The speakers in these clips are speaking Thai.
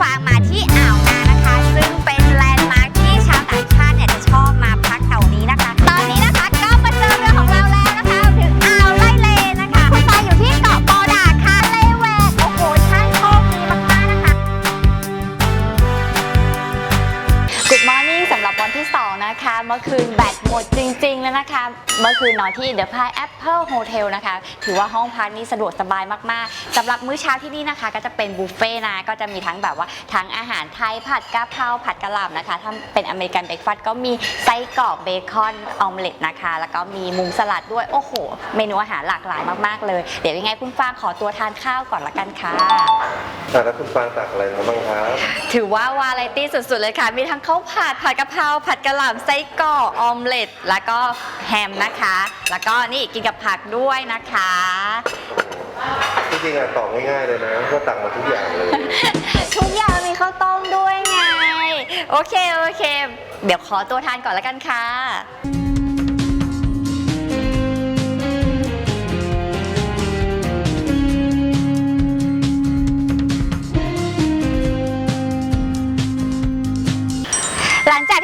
ฟางมาที่อ่าวนานะคะ แล้วนะคะเมื่อคืนนอนที่ The Pie Apple Hotel นะคะ ถือว่าห้องพักนี้สะดวกสบายมากๆสำหรับมื้อเช้าที่นี่นะคะ ก็จะเป็นบุฟเฟ่ต์นะ ก็จะมีทั้งแบบว่าทั้งอาหารไทยผัดกะเพราผัดกะหล่ำนะคะ ถ้าเป็นอเมริกันเบรกฟาสต์ก็มีไส้กรอกเบคอนออมเล็ตนะคะ แล้วก็มีมุมสลัดด้วย โอ้โห เมนูอาหารหลากหลายมากๆ เลย เดี๋ยวยังไงคุณฟางขอตัวทานข้าวก่อนละกันค่ะอะแล้วคุณฟางตักอะไรมาบ้างครับ ถือว่าวาไรตี้สุดๆเลยค่ะ มีทั้งข้าวผัดผัดกะเพราผัดกะหล่ำไส้กรอกออมเล็ต แล้วก็แฮมนะคะ แล้วก็นี่กินกับผักด้วยนะคะ จริงๆอะตอบง่ายๆเลยนะว่าตักมาทุกอย่างเลย ทุกอย่างมีข้าวต้มด้วยไง โอเค โอเค เดี๋ยวขอตัวทานก่อนแล้วกันค่ะ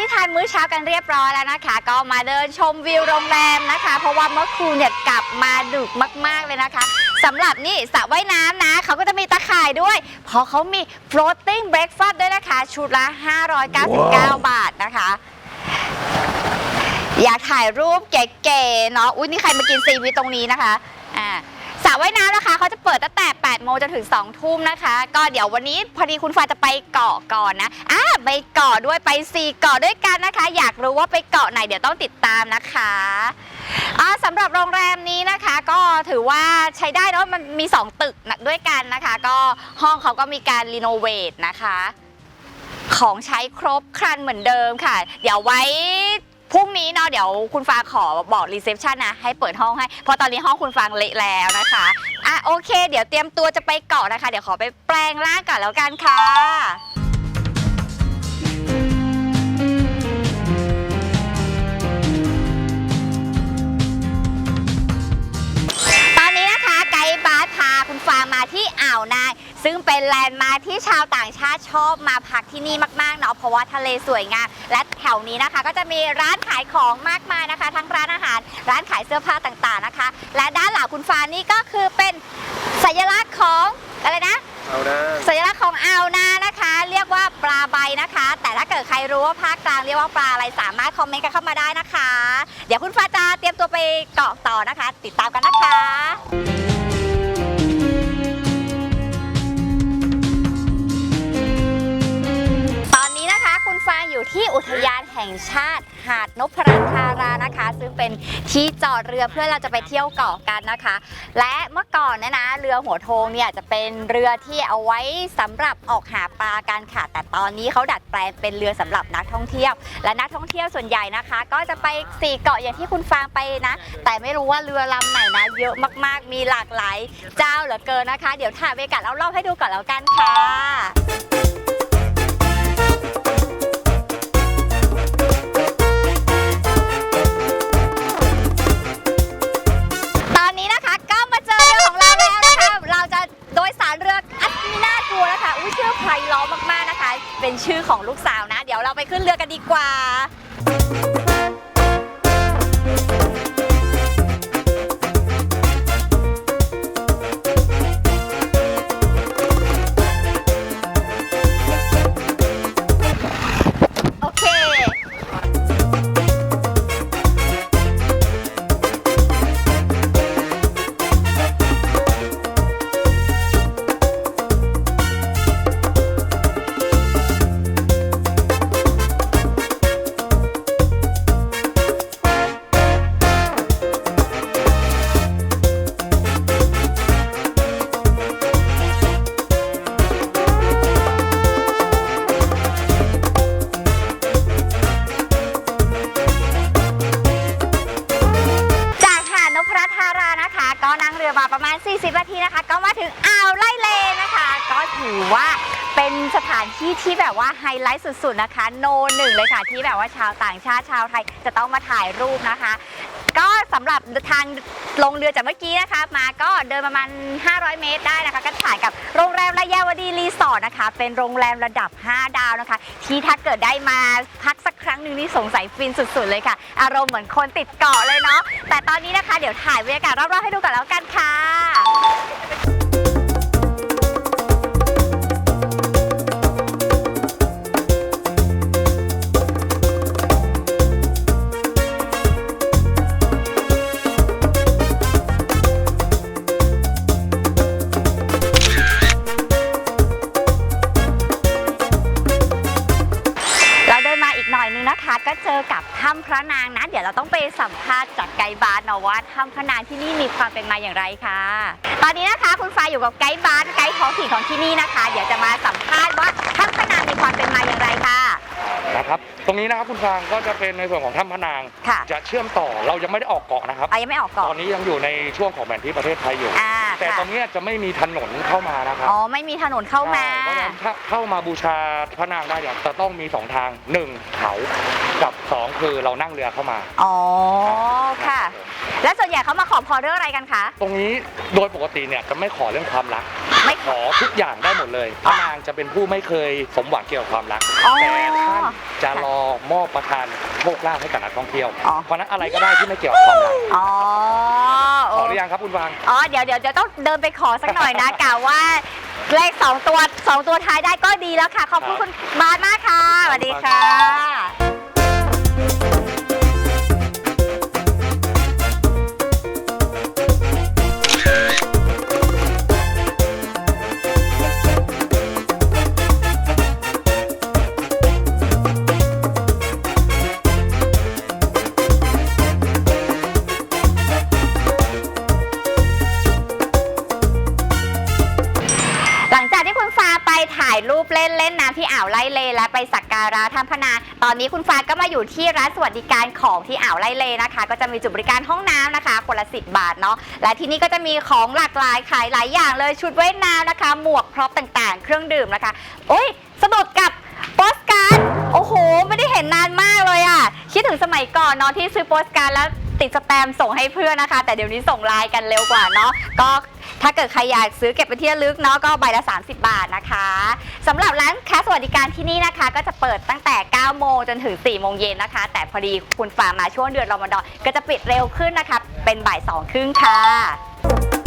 ที่ทานมื้อเช้ากันเรียบร้อยแล้วนะคะ ก็มาเดินชมวิวโรงแรมนะคะ เพราะว่าเมื่อคืนเนี่ยกลับมาดึกมาก ๆเลยนะคะสำหรับนี่สระว่ายน้ำนะเขาก็จะมีตะข่ายด้วย เพราะเขามี floating breakfast ด้วยนะคะ ชุดละ 599 บาทนะคะ อยากถ่ายรูปเก๋ๆเนาะอุ้ยนี่ใครมากินซีวีตรงนี้นะคะอ่าสระ ว่ายน้ำนะคะเขาจะเปิดตั้งแต่ 8 โมงจนถึง 2 ทุ่มนะคะ ก็เดี๋ยววันนี้พอดีคุณฟ้าจะไปเกาะก่อนนะอ่าไปเกาะด้วยไปซีเกาะด้วยกันนะคะ อยากรู้ว่าไปเกาะไหนเดี๋ยวต้องติดตามนะคะอ่าสำหรับโรงแรมนี้นะคะก็ถือว่าใช้ได้เนอะมันมี 2 ตึกนะด้วยกันนะคะ ก็ห้องเขาก็มีการรีโนเวทนะคะ ของใช้ครบครันเหมือนเดิมค่ะ เดี๋ยวไว้ พรุ่งนี้เนาะเดี๋ยวคุณฟางขอบอกรีเซพชันนะให้เปิดห้องให้เพราะตอนนี้ห้องคุณฟางเละแล้วนะคะอะโอเค เดี๋ยวเตรียมตัวจะไปเกาะนะคะ เดี๋ยวขอไปแปลงร่างก่อนแล้วกันค่ะ นแลนด์มาร์คที่ชาวต่างชาติชอบมาพักที่นี่มากๆเนาะเพราะว่าทะเลสวยงามและแถวนี้นะคะ ก็จะมีร้านขายของมากมายนะคะ ทั้งร้านอาหาร ร้านขายเสื้อผ้าต่างๆนะคะ และด้านหลังคุณฟางนี่ก็คือเป็นสัญลักษณ์ของอะไรนะเอานะสัญลักษณ์ของอ่าวนานะคะ เรียกว่าปลาใบนะคะ แต่ถ้าเกิดใครรู้ว่าภาคกลางเรียกว่าปลาอะไรสามารถคอมเมนต์กันเข้ามาได้นะคะ เดี๋ยวคุณฟ้าจะเตรียมตัวไปเกาะต่อนะคะ ติดตามกันนะคะ อุทยานแห่งชาติหาดนพรัตน์ธารานะคะ ซึ่งเป็นที่จอดเรือเพื่อเราจะไปเที่ยวเกาะกันนะคะ และเมื่อก่อนเนยนะเรือหัวโทงเนี่ยจะเป็นเรือที่เอาไว้สำหรับออกหาปลากันค่ะ แต่ตอนนี้เขาดัดแปลงเป็นเรือสำหรับนักท่องเที่ยว และนักท่องเที่ยวส่วนใหญ่นะคะ ก็จะไปสี่เกาะอย่างที่คุณฟางไปนะ แต่ไม่รู้ว่าเรือลำไหนนะเยอะมากๆมีหลากหลายเจ้าเหลือเกินนะคะ เดี๋ยวถ่ายบรรยากาศเอารอบให้ดูก่อนแล้วกันค่ะ เรืออัศมินาทัวร์นะคะอุ้ยชื่อไพเราะมากๆนะคะ เป็นชื่อของลูกสาวนะ เดี๋ยวเราไปขึ้นเรือกันดีกว่า รือมาประมาณ 40 นาทีนะคะ ก็มาถึงอ่าวไล่เลนะคะ ก็ถือว่าเป็นสถานที่ที่แบบว่าไฮไลท์สุดๆนะคะ โนหนึ่งเลยค่ะที่แบบว่าชาวต่างชาติชาวไทยจะต้องมาถ่ายรูปนะคะ ก็สำหรับทางลงเรือจากเมื่อกี้นะคะ มาก็เดินประมาณ 500 เมตรได้นะคะ ก็ถ่ายกับโรงแรมระยาวดีรีสอร์ทนะคะ เป็นโรงแรมระดับ 5 ดาวนะคะ ที่ถ้าเกิดได้มาพักสักครั้งหนึ่งนี่สงสัยฟินสุดๆเลยค่ะ อารมณ์เหมือนคนติดเกาะเลยเนาะแต่ตอนนี้นะคะ เดี๋ยวถ่ายบรรยากาศรอบๆให้ดูกันแล้วกันค่ะ น่อยนึงนะคะก็เจอกับถ้ำพระนางนะ เดี๋ยวเราต้องไปสัมภาษณ์จากไกด์บาสเนาะว่าถ้ำพระนางที่นี่มีความเป็นมาอย่างไรค่ะ ตอนนี้นะคะคุณฟ้าอยู่กับไกด์บาสไกด์ท้องถิ่นของที่นี่นะคะ เดี๋ยวจะมาสัมภาษณ์ว่าถ้ำพระนางมีความเป็นมาอย่างไรค่ะนะ ครับ ตรงนี้นะครับคุณฟางก็จะเป็นในส่วนของถ้ำพะนาง ค่ะจะเชื่อมต่อเรายังไม่ได้ออกเกาะนะครับ อะยังไม่ออกตเกาะอนนี้ยังอยู่ในช่วงของแผนที่ประเทศไทยอยู่ อ่าแต่ค่ะตรงเนี้ยจะไม่มีถนนเข้ามานะครับอ๋อไม่มีถนนเข้ามา ใช่เพราะฉะนั้นถ้าเข้ามาบูชาพระนางได้เนี่ยจะต้องมีสองทางหนึ่งเขากับสองคือเรานั่งเรือเข้ามา อ๋อค่ะ และส่วนใหญ่เขามาขอพรเรื่องอะไรกันคะ ตรงนี้โดยปกติเนี่ยจะไม่ขอเรื่องความรัก ไม่ขขออทุกอย่างได้หมดเลยพระนางจะเป็นผู้ไม่เคยสมหวังเกี่ยวกับความรัก อ๋อ แต่ท่านจะรอมอบประทานโชคลาภให้กับนักท่องเที่ยว อ๋อ เพราะฉะนั้นอะไรก็ได้ที่ไม่เกี่ยวกับความรักอ๋อขอหรือยังครับคุณฟาง อ๋อเดี๋ยวเดี๋ยวจะต้องเดินไปขอสักหน่อยนะกะว่าเลขสองตัวสองตัวท้ายได้ก็ดีแล้วค่ะ ขอบคุณครับคุณบาสมากค่ะสวัสดีค่ะ ไปถ่ายรูปเล่นเล่นน้ำที่อ่าวไล่เลและไปสักการะถ้ำพนา ตอนนี้คุณฟ้าก็มาอยู่ที่ร้านสวัสดิการของที่อ่าวไล่เลนะคะ ก็จะมีจุดบริการห้องน้ำนะคะคนละสิบาทเนาะและที่นี่ก็จะมีของหลากหลายขายหลายอย่างเลยชุดว่ายน้ำนะคะ หมวกพร็อพต่างๆ เครื่องดื่มนะคะโอ้ยสะดุดกับโปสการ์ดโอ้โห ไม่ได้เห็นนานมากเลยอะ่ะ คิดถึงสมัยก่อนเนาะที่ซื้อโปสการ์ดแล้ว ติดสแตมป์ส่งให้เพื่อนนะคะ แต่เดี๋ยวนี้ส่งไลน์กันเร็วกว่าเนาะก็ถ้าเกิดใครอยากซื้อเก็บไปที่ระลึกเนาะก็ใบละ 30 บาทนะคะสำหรับร้านค้าสวัสดิการที่นี่นะคะ ก็จะเปิดตั้งแต่ 9 โมงจนถึง 4 โมงเย็นนะคะ แต่พอดีคุณฝ่ามาช่วงเดือนรอมฎอนก็จะปิดเร็วขึ้นนะคะ เป็นบ่ายสองครึ่งค่ะ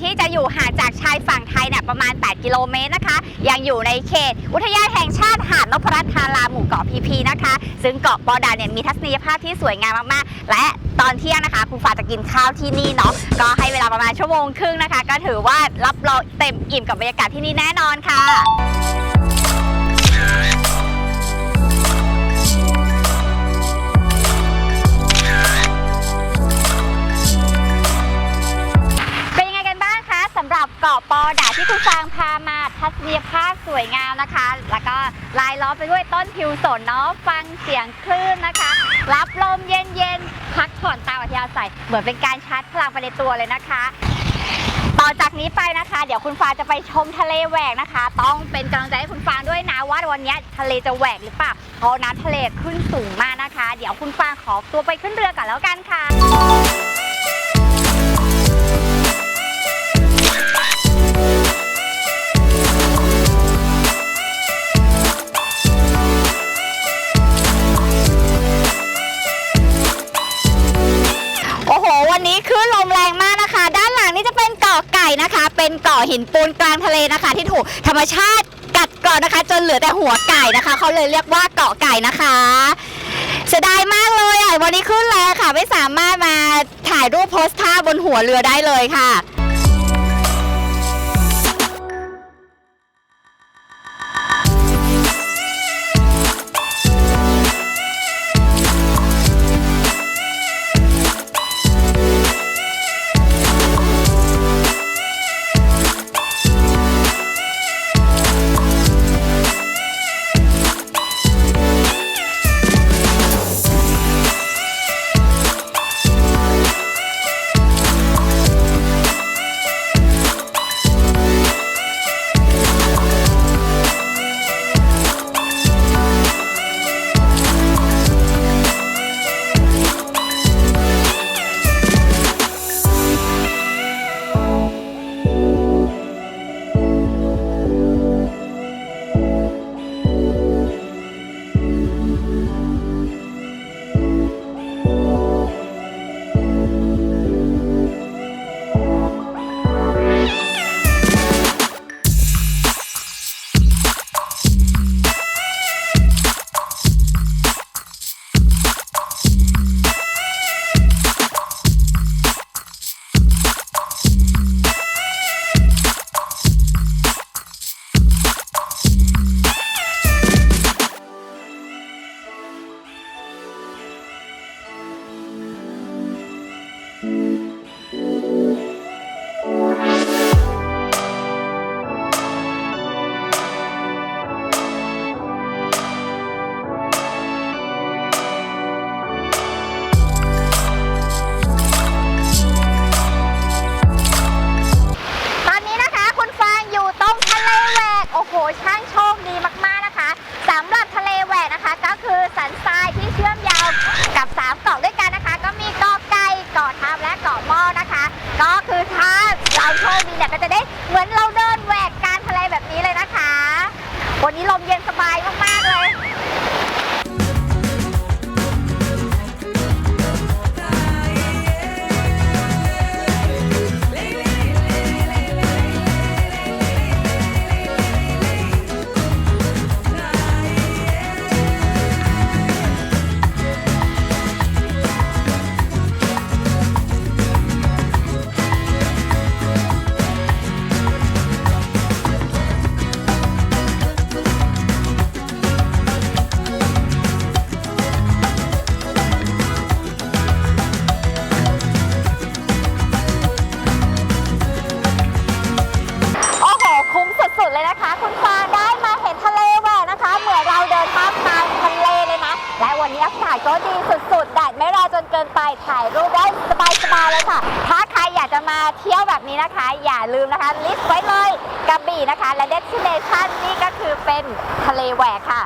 ที่จะอยู่ห่างจากชายฝั่งไทยเนี่ยประมาณ 8 กิโลเมตรนะคะ ยังอยู่ในเขต อุทยานแห่งชาติหาดนพรัตน์ทาราหมู่เกาะพีพีนะคะ ซึ่งเกาะปอดาเนี่ยมีทัศนียภาพที่สวยงามมากๆ และตอนเที่ยงนะคะคุณฟ้าจะกินข้าวที่นี่เนาะก็ให้เวลาประมาณชั่วโมงครึ่งนะคะ ก็ถือว่ารับรองเต็มอิ่มกับบรรยากาศที่นี่แน่นอนค่ะ ทัศนียภาพสวยงามนะคะ แล้วก็ลายล้อมไปด้วยต้นทิวสนเนาะฟังเสียงคลื่นนะคะ รับลมเย็นๆพักผ่อนตามอัธยาศัยเหมือนเป็นการชาร์จพลังไปในตัวเลยนะคะต่อจากนี้ไปนะคะ เดี๋ยวคุณฟางจะไปชมทะเลแหวกนะคะ ต้องเป็นกำลังใจให้คุณฟางด้วยนะว่าวันนี้ทะเลจะแหวกหรือเปล่าเพราะน้ำทะเลขึ้นสูงมากนะคะ เดี๋ยวคุณฟางขอตัวไปขึ้นเรือก่อนแล้วกันค่ะ นี้คลื่นลมแรงมากนะคะ ด้านหลังนี่จะเป็นเกาะไก่นะคะ เป็นเกาะหินปูนกลางทะเลนะคะ ที่ถูกธรรมชาติกัดกร่อนนะคะ จนเหลือแต่หัวไก่นะคะ เขาเลยเรียกว่าเกาะไก่นะคะเสียดายมากเลยอะวันนี้ขึ้นแล้วค่ะ ไม่สามารถมาถ่ายรูปโพสท่าบนหัวเรือได้เลยค่ะ ทะเลแหวกค่ะ